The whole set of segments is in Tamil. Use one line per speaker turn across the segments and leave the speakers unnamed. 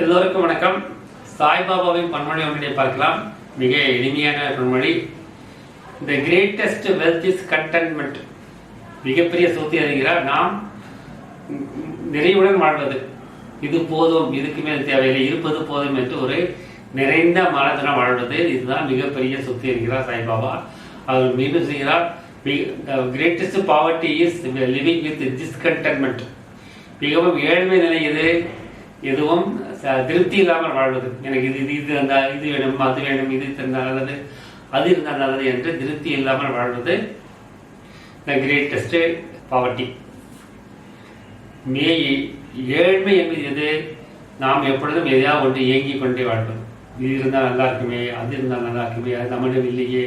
எல்லோருக்கும் வணக்கம். சாய்பாபாவின் பன்மொழி ஒன்றினை பார்க்கலாம். மிக எளிமையான பன்மொழி. The greatest wealth is contentment மிகப்பெரிய சொத்து அறிகிறார் நாம் நிறைவுடன் வாழ்வது. இது போதும் இதுக்கு மேல் தேவையில்லை. இருப்பது போதும் என்று ஒரு நிறைந்த மனதுடன் வாழ்வது. இதுதான் மிகப்பெரிய சொத்து இருக்கிறார் சாய்பாபா. அவர் மீண்டும் செய்கிறார் greatest poverty is living with discontentment மிகவும் ஏழ்மை நிலை எது? எதுவும் திருப்தி இல்லாமல் வாழ்வது. எனக்கு இது இது இது அந்த இது வேணும் அது வேணும் இது இருந்தால் நல்லது அது இருந்தால் நல்லது என்று திருப்தி இல்லாமல் வாழ்வது த கிரேட்டஸ்ட் பாவர்ட்டி மே ஏழ்மை என்பது எது? நாம் எப்பொழுதும் எதையாவது ஒன்று இயங்கிக் கொண்டே வாழ்வது. இது இருந்தால் நல்லா இருக்குமே அது இருந்தால் நல்லா இருக்குமே அது நம்மிடம் இல்லையே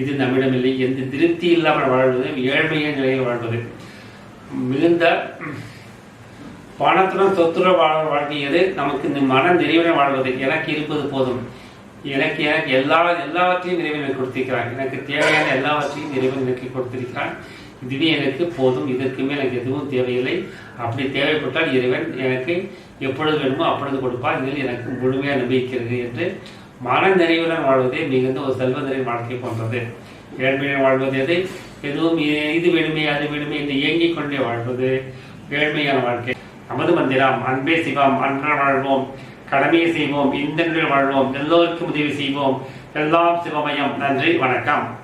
இது நம்மிடம் இல்லை எந்த திருப்தி இல்லாமல் வாழ்வது ஏழ்மைய நிலையில் வாழ்வது. மிகுந்த பணத்துடன் சொத்துற வாழ வாழ்க்கையது நமக்கு இந்த மன நிறைவுடன் வாழ்வது. எனக்கு இருப்பது போதும். எனக்கு எனக்கு எல்லா எல்லாவற்றையும் இறைவன் எனக்கு கொடுத்திருக்கிறான் எனக்கு தேவையான எல்லாவற்றையும் இறைவன் எனக்கு கொடுத்திருக்கிறான் இதுவே எனக்கு போதும். இதற்கு மேல் எனக்கு எதுவும் தேவையில்லை. அப்படி தேவைப்பட்டால் இறைவன் எனக்கு எப்பொழுது வேணுமோ அப்பொழுது கொடுப்பார். இதில் எனக்கு முழுமையாக நம்பிக்கிறது என்று மன நிறைவுடன் வாழ்வதே மிகுந்த ஒரு செல்வந்தரின் வாழ்க்கை போன்றது. ஏழ்மையுடன் வாழ்வது எது? எதுவும் இது வேணுமே அது வேணுமே என்று இயங்கிக் கொண்டே வாழ்வது ஏழ்மையான வாழ்க்கை. நமது மந்திரம் அன்பே சிவம் அன்ற வாழ்வோம். கடமையை செய்வோம் இந்த வாழ்வோம் எல்லோருக்கும் உதவி செய்வோம். எல்லாம் சிவமயம். நன்றி வணக்கம்.